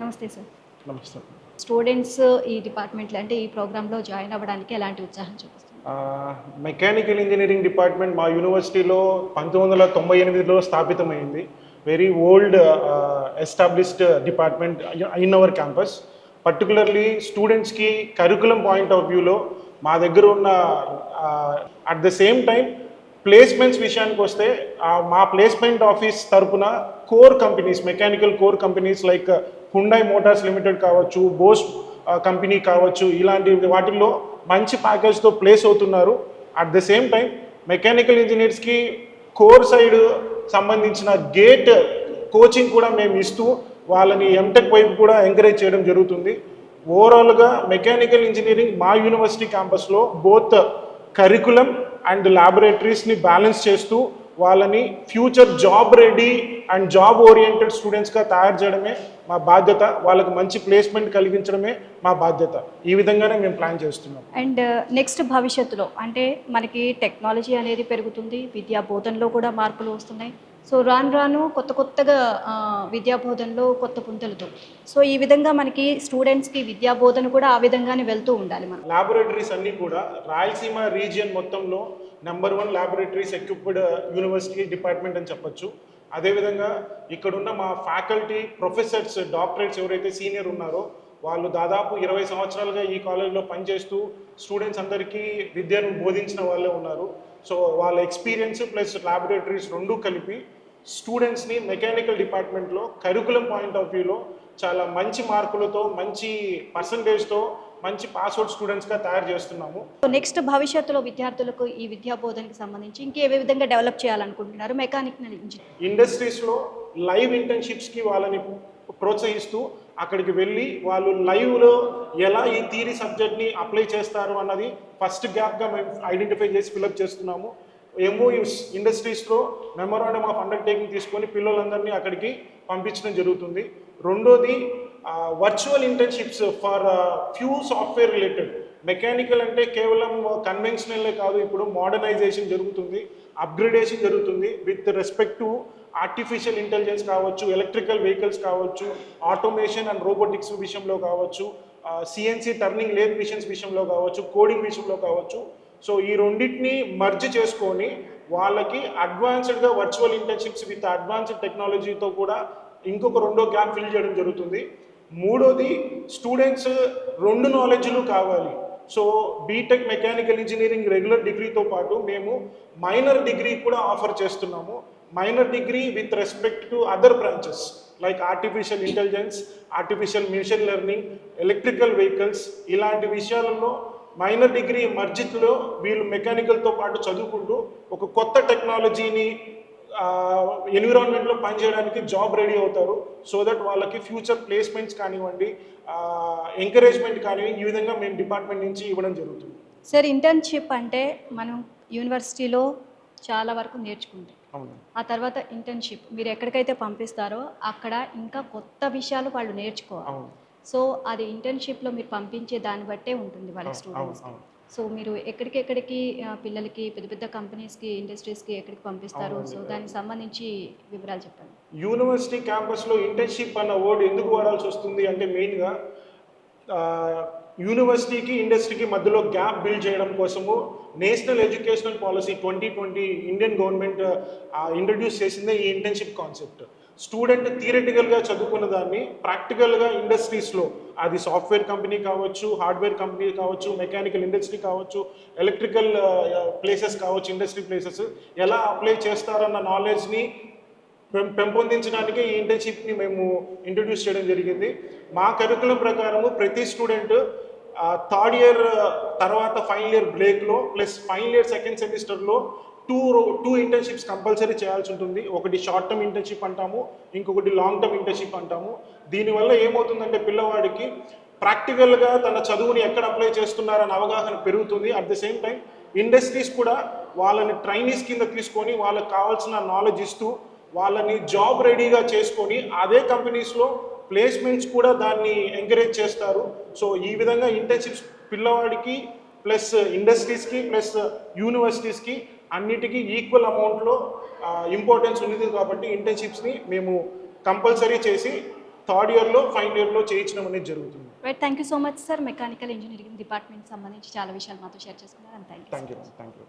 నమస్తే సార్. నమస్తే. స్టూడెంట్స్ ఈ డిపార్ట్మెంట్లో అంటే ఈ ప్రోగ్రాంలో జాయిన్ అవ్వడానికి ఎలాంటి ఉత్సాహం చూపిస్తుంది? మెకానికల్ ఇంజనీరింగ్ డిపార్ట్మెంట్ మా యూనివర్సిటీలో పంతొమ్మిది వందల తొంభై ఎనిమిదిలో స్థాపితమైంది. Very old established department in our campus. Particularly స్టూడెంట్స్కి కరికులం పాయింట్ ఆఫ్ వ్యూలో మా దగ్గర ఉన్న at the same time placements విషయానికి వస్తే మా ప్లేస్మెంట్ ఆఫీస్ తరపున core companies mechanical core companies like Hyundai Motors Limited కావచ్చు బోస్ కంపెనీ కావచ్చు ఇలాంటి వాటిల్లో మంచి ప్యాకేజ్తో ప్లేస్ అవుతున్నారు. At the same time mechanical ఇంజనీర్స్కి core side సంబంధించిన గేట్ కోచింగ్ కూడా మేము ఇస్తూ వాళ్ళని ఎంటెక్ వైపు కూడా ఎంకరేజ్ చేయడం జరుగుతుంది. ఓవరాల్గా మెకానికల్ ఇంజనీరింగ్ మా యూనివర్సిటీ క్యాంపస్లో బోత్ కరికులం అండ్ ల్యాబొరేటరీస్ని బ్యాలెన్స్ చేస్తూ వాళ్ళని future job ready and job oriented స్టూడెంట్స్గా తయారు చేయడమే మా బాధ్యత. వాళ్ళకి మంచి ప్లేస్మెంట్ కలిగించడమే మా బాధ్యత. ఈ విధంగానే మేము ప్లాన్ చేస్తున్నాం. అండ్ నెక్స్ట్ భవిష్యత్తులో అంటే మనకి టెక్నాలజీ అనేది పెరుగుతుంది విద్యా బోధనలో కూడా మార్పులు వస్తున్నాయి. సో రాను రాను కొత్త కొత్తగా ఆ, విద్యా బోధనలో కొత్త పుంతలతో. సో ఈ విధంగా మనకి స్టూడెంట్స్కి విద్యా బోధన కూడా ఆ విధంగానే వెళ్తూ ఉండాలి మనం. ల్యాబొరేటరీస్ అన్నీ కూడా రాయలసీమ రీజియన్ మొత్తంలో number one laboratories equipped university department అని చెప్పొచ్చు. అదేవిధంగా ఇక్కడున్న మా ఫ్యాకల్టీ ప్రొఫెసర్స్ డాక్టరేట్స్ ఎవరైతే సీనియర్ ఉన్నారో వాళ్ళు దాదాపు ఇరవై సంవత్సరాలుగా ఈ కాలేజీలో పనిచేస్తూ స్టూడెంట్స్ అందరికీ విద్యను బోధించిన వాళ్ళే ఉన్నారు. సో వాళ్ళ ఎక్స్పీరియన్స్ ప్లస్ ల్యాబొరేటరీస్ రెండు కలిపి స్టూడెంట్స్ని మెకానికల్ డిపార్ట్మెంట్లో కరికులం పాయింట్ ఆఫ్ వ్యూలో చాలా మంచి మార్కులతో మంచి పర్సంటేజ్తో మంచి పాస్అవుట్ స్టూడెంట్స్గా తయారు చేస్తున్నాము. సో నెక్స్ట్ భవిష్యత్తులో విద్యార్థులకు ఈ విద్యా బోధనకి సంబంధించి ఇంకే విధంగా డెవలప్ చేయాలనుకుంటున్నారు? మెకానికల్ ఇంజనీర్ ఇండస్ట్రీస్లో లైవ్ ఇంటర్న్షిప్స్కి వాళ్ళని ప్రోత్సహిస్తూ అక్కడికి వెళ్ళి వాళ్ళు లైవ్లో ఎలా ఈ థీరీ సబ్జెక్ట్ని అప్లై చేస్తారు అన్నది ఫస్ట్ గ్యాప్గా మేము ఐడెంటిఫై చేసి ఫిలప్ చేస్తున్నాము. ఎంఓయూస్ ఇండస్ట్రీస్లో మెమోరాండమ్ ఆఫ్ అండర్టేకింగ్ తీసుకొని పిల్లలందరినీ అక్కడికి పంపించడం జరుగుతుంది. రెండోది virtual internships for few software related mechanical అంటే కేవలం కన్వెన్షనల్లే కాదు ఇప్పుడు మోడర్నైజేషన్ జరుగుతుంది అప్గ్రేడేషన్ జరుగుతుంది. With respect to artificial intelligence కావచ్చు ఎలక్ట్రికల్ వెహికల్స్ కావచ్చు ఆటోమేషన్ అండ్ రోబోటిక్స్ విషయంలో కావచ్చు సిఎన్సీ టర్నింగ్ లేత్ మిషన్స్ విషయంలో కావచ్చు కోడింగ్ విషయంలో కావచ్చు. సో ఈ రెండింటిని మర్జ్ చేసుకొని వాళ్ళకి అడ్వాన్స్డ్గా వర్చువల్ ఇంటర్న్షిప్స్ విత్ అడ్వాన్స్డ్ టెక్నాలజీతో కూడా ఇంకొక రెండో గ్యాప్ ఫిల్ చేయడం జరుగుతుంది. మూడోది స్టూడెంట్స్ రెండు నాలెడ్జ్లు కావాలి. So BTech mechanical engineering regular డిగ్రీతో పాటు మేము మైనర్ డిగ్రీ కూడా ఆఫర్ చేస్తున్నాము. Minor degree with respect to other branches like artificial intelligence artificial machine learning electrical vehicles ఇలాంటి విషయాలలో మైనర్ డిగ్రీ మర్జిత్లో వీళ్ళు మెకానికల్తో పాటు చదువుకుంటూ ఒక కొత్త టెక్నాలజీని ఎన్విరాన్మెంట్లో పనిచేయడానికి జాబ్ రెడీ అవుతారు. సో దట్ వాళ్ళకి ఫ్యూచర్ ప్లేస్మెంట్స్ కానివ్వండి ఎంకరేజ్మెంట్ కానివ్వండి ఈ విధంగా మేము డిపార్ట్మెంట్ నుంచి ఇవ్వడం జరుగుతుంది. సార్ ఇంటర్న్షిప్ అంటే మనం యూనివర్సిటీలో చాలా వరకు నేర్చుకుంటాం ఆ తర్వాత ఇంటర్న్షిప్ మీరు ఎక్కడికైతే పంపిస్తారో అక్కడ ఇంకా కొత్త విషయాలు వాళ్ళు నేర్చుకోవాలి. సో అది ఇంటర్న్షిప్లో మీరు పంపించే దాన్ని బట్టే ఉంటుంది వాళ్ళ స్టూడెంట్స్ సో మీరు ఎక్కడికెక్కడికి పిల్లలకి పెద్ద పెద్ద కంపెనీస్కి ఇండస్ట్రీస్కి ఎక్కడికి పంపిస్తారు. సో దానికి సంబంధించి వివరాలు చెప్పండి. యూనివర్సిటీ క్యాంపస్లో ఇంటర్న్షిప్ అన్న వర్డ్ ఎందుకు వాడాల్సి వస్తుంది అంటే మెయిన్గా యూనివర్సిటీకి ఇండస్ట్రీకి మధ్యలో గ్యాప్ బిల్డ్ చేయడం కోసము national educational policy twenty twenty Indian government introduce చేసిందే ఈ ఇంటర్న్షిప్ కాన్సెప్ట్ స్టూడెంట్ థియరిటికల్గా చదువుకున్న దాన్ని ప్రాక్టికల్గా ఇండస్ట్రీస్లో అది సాఫ్ట్వేర్ కంపెనీ కావచ్చు హార్డ్వేర్ కంపెనీ కావచ్చు మెకానికల్ ఇండస్ట్రీ కావచ్చు ఎలక్ట్రికల్ ప్లేసెస్ కావచ్చు ఇండస్ట్రీ ప్లేసెస్ ఎలా అప్లై చేస్తారన్న నాలెడ్జ్ని పెంపొందించడానికి ఈ ఇంటర్న్షిప్ని మేము ఇంట్రడ్యూస్ చేయడం జరిగింది. మా కరికులం ప్రకారము ప్రతి స్టూడెంట్ థర్డ్ ఇయర్ తర్వాత ఫైనల్ ఇయర్ బ్రేక్లో ప్లస్ ఫైనల్ ఇయర్ సెకండ్ సెమిస్టర్లో టూ టూ ఇంటర్న్షిప్స్ కంపల్సరీ చేయాల్సి ఉంటుంది. ఒకటి షార్ట్ టర్మ్ ఇంటర్న్షిప్ అంటాము ఇంకొకటి లాంగ్ టర్మ్ ఇంటర్న్షిప్ అంటాము. దీనివల్ల ఏమవుతుందంటే పిల్లవాడికి ప్రాక్టికల్గా తన చదువుని ఎక్కడ అప్లై చేస్తున్నారన్న అవగాహన పెరుగుతుంది. At the same time industries కూడా వాళ్ళని ట్రైనీస్ కింద తీసుకొని వాళ్ళకి కావాల్సిన నాలెడ్జ్ ఇస్తూ వాళ్ళని జాబ్ రెడీగా చేసుకొని అదే కంపెనీస్లో ప్లేస్మెంట్స్ కూడా దాన్ని ఎంకరేజ్ చేస్తారు. సో ఈ విధంగా ఇంటర్న్షిప్స్ పిల్లవాడికి ప్లస్ ఇండస్ట్రీస్కి ప్లస్ యూనివర్సిటీస్కి అన్నిటికీ ఈక్వల్ అమౌంట్లో ఇంపార్టెన్స్ ఉంది కాబట్టి ఇంటర్న్షిప్స్ని మేము కంపల్సరీ చేసి థర్డ్ ఇయర్లో ఫైనల్ ఇయర్లో చేయించడం అనేది జరుగుతుంది. Right thank you so much sir mechanical engineering department సంబంధించి చాలా విషయాలు మాతో షేర్ చేసుకున్నారు. Thank you thank you